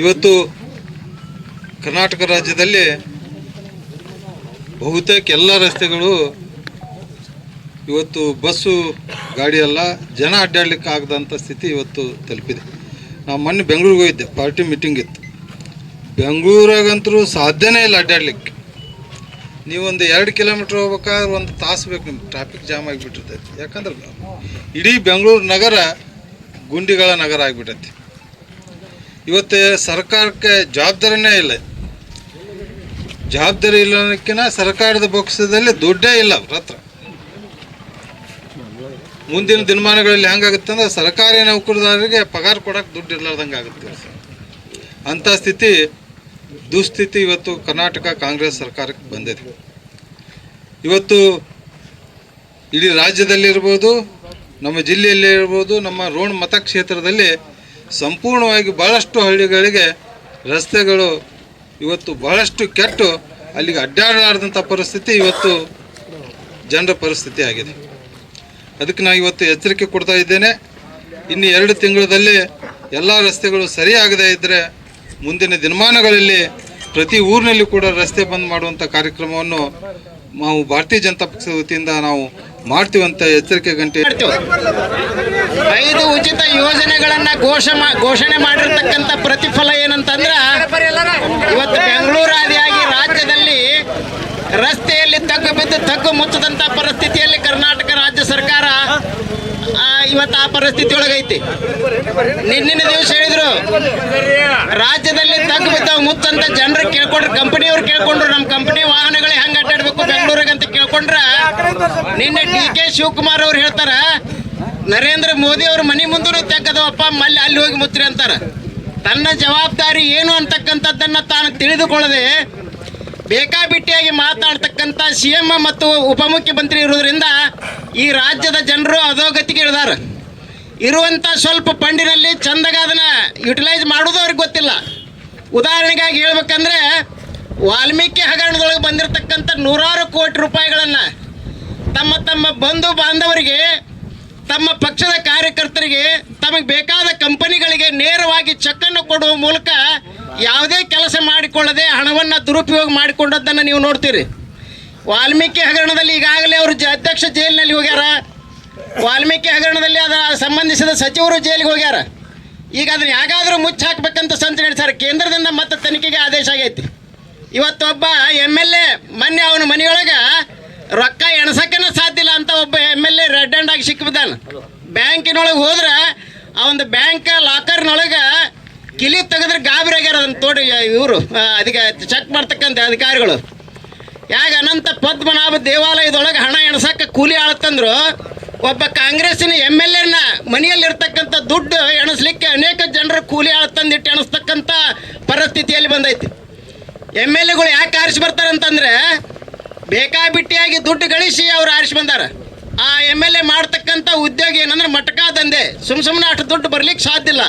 ಇವತ್ತು ಕರ್ನಾಟಕ ರಾಜ್ಯದಲ್ಲಿ ಬಹುತೇಕ ಎಲ್ಲ ರಸ್ತೆಗಳು ಇವತ್ತು ಬಸ್ಸು, ಗಾಡಿ ಎಲ್ಲ ಜನ ಅಡ್ಡಾಡ್ಲಿಕ್ಕೆ ಆಗದಂಥ ಸ್ಥಿತಿ ಇವತ್ತು ತಲುಪಿದೆ. ನಾವು ಮೊನ್ನೆ ಬೆಂಗಳೂರಿಗೆ ಹೋಗಿದ್ದೆ, ಪಾರ್ಟಿ ಮೀಟಿಂಗ್ ಇತ್ತು. ಬೆಂಗಳೂರಾಗಂತರೂ ಸಾಧ್ಯನೇ ಇಲ್ಲ ಅಡ್ಡಾಡ್ಲಿಕ್ಕೆ. ನೀವೊಂದು ಎರಡು ಕಿಲೋಮೀಟ್ರ್ ಹೋಗ್ಬೇಕಾದ್ರೆ ಒಂದು ತಾಸು ಬೇಕು ನಿಮ್ಗೆ ಟ್ರಾಫಿಕ್ ಜಾಮ್ ಆಗಿಬಿಟ್ಟಿರ್ತೈತಿ. ಯಾಕಂದ್ರೆ ಇಡೀ ಬೆಂಗಳೂರು ನಗರ ಗುಂಡಿಗಳ ನಗರ ಆಗಿಬಿಟ್ಟೈತಿ. ಇವತ್ತು ಸರ್ಕಾರಕ್ಕೆ ಜವಾಬ್ದಾರಿನೇ ಇಲ್ಲ. ಜವಾಬ್ದಾರಿ ಇಲ್ಲ ಅನ್ನೋಕ್ಕಿಂತ ಸರ್ಕಾರದ ಪಕ್ಷದಲ್ಲಿ ದುಡ್ಡೇ ಇಲ್ಲ ಅವ್ರ ಹತ್ರ. ಮುಂದಿನ ದಿನಮಾನಗಳಲ್ಲಿ ಹೆಂಗಾಗುತ್ತೆ ಅಂದ್ರೆ ಸರ್ಕಾರಿ ನೌಕರದಾರರಿಗೆ ಪಗಾರ ಕೊಡೋಕೆ ದುಡ್ಡು ಇರ್ಲಾರ್ದಂಗೆ ಆಗುತ್ತೆ. ಅಂಥ ಸ್ಥಿತಿ, ದುಸ್ಥಿತಿ ಇವತ್ತು ಕರ್ನಾಟಕ ಕಾಂಗ್ರೆಸ್ ಸರ್ಕಾರಕ್ಕೆ ಬಂದಿದೆ. ಇವತ್ತು ಇಡೀ ರಾಜ್ಯದಲ್ಲಿರ್ಬೋದು ನಮ್ಮ ಜಿಲ್ಲೆಯಲ್ಲಿ ಇರ್ಬೋದು, ನಮ್ಮ ರೋಣ ಮತಕ್ಷೇತ್ರದಲ್ಲಿ ಸಂಪೂರ್ಣವಾಗಿ ಬಹಳಷ್ಟು ಹಳ್ಳಿಗಳಿಗೆ ರಸ್ತೆಗಳು ಇವತ್ತು ಬಹಳಷ್ಟು ಕೆಟ್ಟು ಅಲ್ಲಿಗೆ ಅಡ್ಡಾಡಲಾರ್ದಂಥ ಪರಿಸ್ಥಿತಿ ಇವತ್ತು ಜನರ ಪರಿಸ್ಥಿತಿ ಆಗಿದೆ. ಅದಕ್ಕೆ ನಾನು ಇವತ್ತು ಎಚ್ಚರಿಕೆ ಕೊಡ್ತಾ ಇದ್ದೇನೆ. ಇನ್ನು ಎರಡು ತಿಂಗಳಲ್ಲಿ ಎಲ್ಲ ರಸ್ತೆಗಳು ಸರಿಯಾಗದೇ ಇದ್ದರೆ ಮುಂದಿನ ದಿನಮಾನಗಳಲ್ಲಿ ಪ್ರತಿ ಊರಿನಲ್ಲಿ ಕೂಡ ರಸ್ತೆ ಬಂದ್ ಮಾಡುವಂಥ ಕಾರ್ಯಕ್ರಮವನ್ನು ನಾವು ಭಾರತೀಯ ಜನತಾ ಪಕ್ಷದ ವತಿಯಿಂದ ನಾವು ಮಾಡ್ತೀವಿ ಅಂತ ಎಚ್ಚರಿಕೆ ಗಂಟೆ. ಐದು ಉಚಿತ ಯೋಜನೆಗಳನ್ನ ಘೋಷ ಘೋಷಣೆ ಮಾಡಿರ್ತಕ್ಕಂಥ ಪ್ರತಿಫಲ ಏನಂತಂದ್ರ, ಇವತ್ತು ಬೆಂಗಳೂರು ಆದಿಯಾಗಿ ರಾಜ್ಯದಲ್ಲಿ ರಸ್ತೆಯಲ್ಲಿ ತಗ್ಗು ಬಿದ್ದು ತಗ್ಗು ಮುಚ್ಚದಂತ ಪರಿಸ್ಥಿತಿಯಲ್ಲಿ ಕರ್ನಾಟಕ ರಾಜ್ಯ ಸರ್ಕಾರ ಇವತ್ತು ಆ ಪರಿಸ್ಥಿತಿ ಒಳಗೈತಿ ನಿನ್ನಿನ ದಿವಸ ಹೇಳಿದ್ರು, ರಾಜ್ಯದಲ್ಲಿ ತಗ್ಗು ಬಿದ್ದಾವ ಮುಚ್ಚಂತ ಜನರು ಕೇಳ್ಕೊಂಡ್ರು ಕಂಪನಿಯವ್ರು ಕೇಳ್ಕೊಂಡ್ರು ನಮ್ಮ ಕಂಪನಿ ವಾಹನಗಳೇ ಹೆಂಗೆ ಅಡ್ಡಾಡ್ಬೇಕು ಬೆಂಗಳೂರಿಗೆ ಅಂತ ಕೇಳ್ಕೊಂಡ್ರ ನಿನ್ನೆ ಡಿ ಕೆ ಶಿವಕುಮಾರ್ ಅವ್ರು ಹೇಳ್ತಾರ, ನರೇಂದ್ರ ಮೋದಿ ಅವ್ರ ಮನೆ ಮುಂದೂ ತೆಕ್ಕದವಪ್ಪ ಮಲ್ಲಿ ಅಲ್ಲಿ ಹೋಗಿ ಮುತ್ರಿ ಅಂತಾರ. ತನ್ನ ಜವಾಬ್ದಾರಿ ಏನು ಅಂತಕ್ಕಂಥದ್ದನ್ನ ತಾನು ತಿಳಿದುಕೊಳ್ಳದೆ, ಬೇಕಾಬಿಟ್ಟಿಯಾಗಿ ಮಾತಾಡ್ತಕ್ಕಂಥ ಸಿ ಎಂ ಮತ್ತು ಉಪಮುಖ್ಯಮಂತ್ರಿ ಇರೋದ್ರಿಂದ ಈ ರಾಜ್ಯದ ಜನರು ಅಧೋಗತಿಗೆ ಇಳಿದಾರ. ಇರುವಂಥ ಸ್ವಲ್ಪ ಫಂಡಿನಲ್ಲಿ ಚಂದಗ ಅದನ್ನು ಯುಟಿಲೈಸ್ ಮಾಡೋದು ಅವ್ರಿಗೆ ಗೊತ್ತಿಲ್ಲ. ಉದಾಹರಣೆಗಾಗಿ ಹೇಳ್ಬೇಕಂದ್ರೆ ವಾಲ್ಮೀಕಿ ಹಗರಣದೊಳಗೆ ಬಂದಿರತಕ್ಕಂಥ ನೂರಾರು ಕೋಟಿ ರೂಪಾಯಿಗಳನ್ನು ತಮ್ಮ ತಮ್ಮ ಬಂಧು ಬಾಂಧವರಿಗೆ, ತಮ್ಮ ಪಕ್ಷದ ಕಾರ್ಯಕರ್ತರಿಗೆ, ತಮಗೆ ಬೇಕಾದ ಕಂಪನಿಗಳಿಗೆ ನೇರವಾಗಿ ಚೆಕ್ಕನ್ನು ಕೊಡುವ ಮೂಲಕ ಯಾವುದೇ ಕೆಲಸ ಮಾಡಿಕೊಳ್ಳದೆ ಹಣವನ್ನು ದುರುಪಯೋಗ ಮಾಡಿಕೊಂಡದ್ದನ್ನು ನೀವು ನೋಡ್ತೀರಿ. ವಾಲ್ಮೀಕಿ ಹಗರಣದಲ್ಲಿ ಈಗಾಗಲೇ ಅವರು ಅಧ್ಯಕ್ಷ ಜೈಲಿನಲ್ಲಿ ಹೋಗ್ಯಾರ. ವಾಲ್ಮೀಕಿ ಹಗರಣದಲ್ಲಿ ಅದರ ಸಂಬಂಧಿಸಿದ ಸಚಿವರು ಜೈಲಿಗೆ ಹೋಗ್ಯಾರ. ಈಗ ಅದನ್ನ ಯಾಗಾದರೂ ಮುಚ್ಚಾಕಬೇಕಂತ ಸಂತ ನಡೆಸ್ಯಾರ ಕೇಂದ್ರದಿಂದ ಮತ್ತೆ ತನಿಖೆಗೆ ಆದೇಶ ಆಗೈತಿ. ಇವತ್ತೊಬ್ಬ ಎಂ ಎಲ್ ಎ ಮೊನ್ನೆ ಅವನ ಮನೆಯೊಳಗೆ ರೊಕ್ಕ ಎಣಸಕ್ಕನ ಸಾಧ್ಯ ಇಲ್ಲ ಅಂತ ಒಬ್ಬ M L A red hand ಆಗಿ ಸಿಕ್ಕಿಬಿದ್ದಾನ. ಬ್ಯಾಂಕಿನೊಳಗೆ ಹೋದ್ರೆ ಒಂದು ಬ್ಯಾಂಕ್ ಲಾಕರ್ನೊಳಗೆ ಕಿಲಿ ತೆಗೆದ್ರೆ ಗಾಬರಿ ಆಗ್ಯಾರ ಅದನ್ನ ತೋಡಿ ಇವರು ಅದಕ್ಕೆ ಚೆಕ್ ಮಾಡ್ತಕ್ಕಂಥ ಅಧಿಕಾರಿಗಳು. ಯಾಗ ಅನಂತ ಪದ್ಮನಾಭ ದೇವಾಲಯದೊಳಗೆ ಹಣ ಎಣಸಕ್ಕೆ ಕೂಲಿ ಆಳತ್ತಂದ್ರು, ಒಬ್ಬ ಕಾಂಗ್ರೆಸ್ಸಿನ ಎಂ ಎಲ್ ಎನ ಮನೆಯಲ್ಲಿರ್ತಕ್ಕಂಥ ದುಡ್ಡು ಎಣಿಸ್ಲಿಕ್ಕೆ ಅನೇಕ ಜನರು ಕೂಲಿ ಆಳ ತಂದಿಟ್ಟು ಎಣಿಸ್ತಕ್ಕಂಥ ಪರಿಸ್ಥಿತಿಯಲ್ಲಿ ಬಂದೈತಿ. ಎಂ ಎಲ್ ಎಗಳು ಯಾಕೆ ಆರಿಸಿ ಬರ್ತಾರೆ ಅಂತಂದ್ರೆ ಬೇಕಾಬಿಟ್ಟಿಯಾಗಿ ದುಡ್ಡು ಗಳಿಸಿ ಅವ್ರು ಆರಿಸಿ ಬಂದಾರ. ಆ ಎಂ ಎಲ್ ಎ ಮಾಡ್ತಕ್ಕಂಥ ಉದ್ಯೋಗ ಏನಂದ್ರೆ ಮಟಕ ದಂಧೆ. ಸುಮ್ ಸುಮ್ಮನೆ ಅಷ್ಟು ದುಡ್ಡು ಬರ್ಲಿಕ್ಕೆ ಸಾಧ್ಯ ಇಲ್ಲ.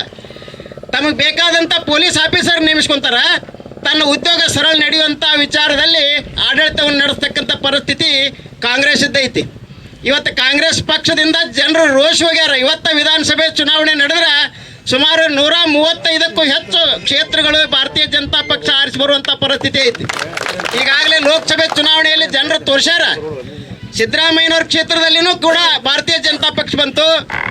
ತಮಗೆ ಬೇಕಾದಂಥ ಪೊಲೀಸ್ ಆಫೀಸರ್ ನೇಮಿಸ್ಕೊಂತಾರ. ತನ್ನ ಉದ್ಯೋಗ ಸರಳ ನಡೆಯುವಂಥ ವಿಚಾರದಲ್ಲಿ ಆಡಳಿತವನ್ನು ನಡೆಸ್ತಕ್ಕಂಥ ಪರಿಸ್ಥಿತಿ ಕಾಂಗ್ರೆಸ್ ಇದ್ದೈತಿ ಇವತ್ತು ಕಾಂಗ್ರೆಸ್ ಪಕ್ಷದಿಂದ ಜನರು ರೋಷ್ ಹೋಗ್ಯಾರ. ಇವತ್ತ ವಿಧಾನಸಭೆ ಚುನಾವಣೆ ನಡೆದ್ರೆ ಸುಮಾರು ನೂರ ಮೂವತ್ತೈದಕ್ಕೂ ಹೆಚ್ಚು ಕ್ಷೇತ್ರಗಳು ಭಾರತೀಯ ಜನತಾ ಪಕ್ಷ ಆರಿಸಿ ಬರುವಂತ ಪರಿಸ್ಥಿತಿ ಐತಿ. ಈಗಾಗಲೇ ಲೋಕಸಭೆ ಚುನಾವಣೆಯಲ್ಲಿ ಜನರು ತೋರ್ಸ್ಯಾರ. ಸಿದ್ದರಾಮಯ್ಯನವ್ರ ಕ್ಷೇತ್ರದಲ್ಲಿನೂ ಕೂಡ ಭಾರತೀಯ ಜನತಾ ಪಕ್ಷ ಬಂತು.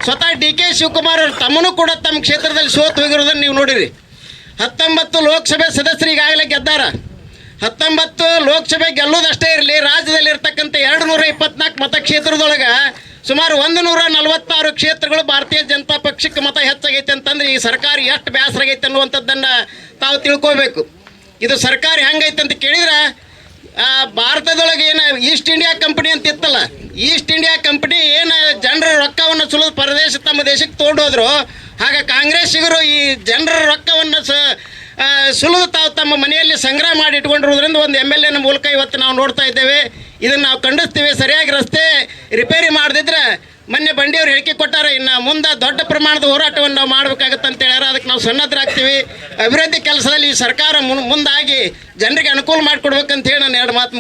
ಸ್ವತಃ ಡಿ ಕೆ ಶಿವಕುಮಾರ್ ಅವರು ತಮ್ಮನೂ ಕೂಡ ತಮ್ಮ ಕ್ಷೇತ್ರದಲ್ಲಿ ಸೋತು ಹೋಗಿರೋದನ್ನು ನೀವು ನೋಡಿರಿ. ಹತ್ತೊಂಬತ್ತು ಲೋಕಸಭೆ ಸದಸ್ಯರು ಈಗಾಗಲೇ ಗೆದ್ದಾರ. ಹತ್ತೊಂಬತ್ತು ಲೋಕಸಭೆ ಗೆಲ್ಲೋದಷ್ಟೇ ಇರಲಿ ರಾಜ್ಯದಲ್ಲಿ ಇರ್ತಕ್ಕಂಥ ಎರಡು ನೂರ ಇಪ್ಪತ್ನಾಲ್ಕು ಮತಕ್ಷೇತ್ರದೊಳಗೆ ಸುಮಾರು ಒಂದು ನೂರ ನಲವತ್ತಾರು ಕ್ಷೇತ್ರಗಳು ಭಾರತೀಯ ಜನತಾ ಪಕ್ಷಕ್ಕೆ ಮತ ಹೆಚ್ಚಾಗೈತೆ ಅಂತಂದ್ರೆ ಈ ಸರ್ಕಾರ ಎಷ್ಟು ಬೇಸರ ಆಗೈತೆ ಅನ್ನುವಂಥದ್ದನ್ನು ತಾವು ತಿಳ್ಕೋಬೇಕು. ಇದು ಸರ್ಕಾರ ಹೆಂಗೈತೆ ಅಂತ ಕೇಳಿದ್ರೆ ಭಾರತದೊಳಗೆ ಏನು ಈಸ್ಟ್ ಇಂಡಿಯಾ ಕಂಪನಿ ಅಂತ ಇತ್ತಲ್ಲ, ಈಸ್ಟ್ ಇಂಡಿಯಾ ಕಂಪನಿ ಏನು ಜನರ ರೊಕ್ಕವನ್ನು ಸುಲಿದು ಪರದೇಶ ತಮ್ಮ ದೇಶಕ್ಕೆ ತೊಗೊಂಡೋದ್ರು ಆಗ ಕಾಂಗ್ರೆಸ್ಸಿಗರು ಈ ಜನರ ರೊಕ್ಕವನ್ನು ಸ ತಾವು ತಮ್ಮ ಮನೆಯಲ್ಲಿ ಸಂಗ್ರಹ ಮಾಡಿ ಇಟ್ಕೊಂಡಿರೋದ್ರಿಂದ ಒಂದು ಎಂ ಎಲ್ ಎನ ಮೂಲಕ ಇವತ್ತು ನಾವು ನೋಡ್ತಾ ಇದ್ದೇವೆ. ಇದನ್ನು ನಾವು ಖಂಡಿಸ್ತೀವಿ. ಸರಿಯಾಗಿ ರಸ್ತೆ ರಿಪೇರಿ ಮಾಡದಿದ್ರೆ ಮೊನ್ನೆ ಬಂಡಿಯವ್ರು ಹೇಳಿಕೆ ಕೊಟ್ಟಾರೆ, ಇನ್ನು ಮುಂದೆ ದೊಡ್ಡ ಪ್ರಮಾಣದ ಹೋರಾಟವನ್ನು ನಾವು ಮಾಡಬೇಕಾಗತ್ತೆ ಅಂತ ಹೇಳ್ಯಾರ. ಅದಕ್ಕೆ ನಾವು ಸನ್ನದ್ಧರಾಗ್ತೀವಿ ಅಭಿವೃದ್ಧಿ ಕೆಲಸದಲ್ಲಿ ಈ ಸರ್ಕಾರ ಮುಂದಾಗಿ ಜನರಿಗೆ ಅನುಕೂಲ ಮಾಡಿಕೊಡ್ಬೇಕಂತ ಹೇಳಿ ನಾನು ಎರಡು ಮಾತು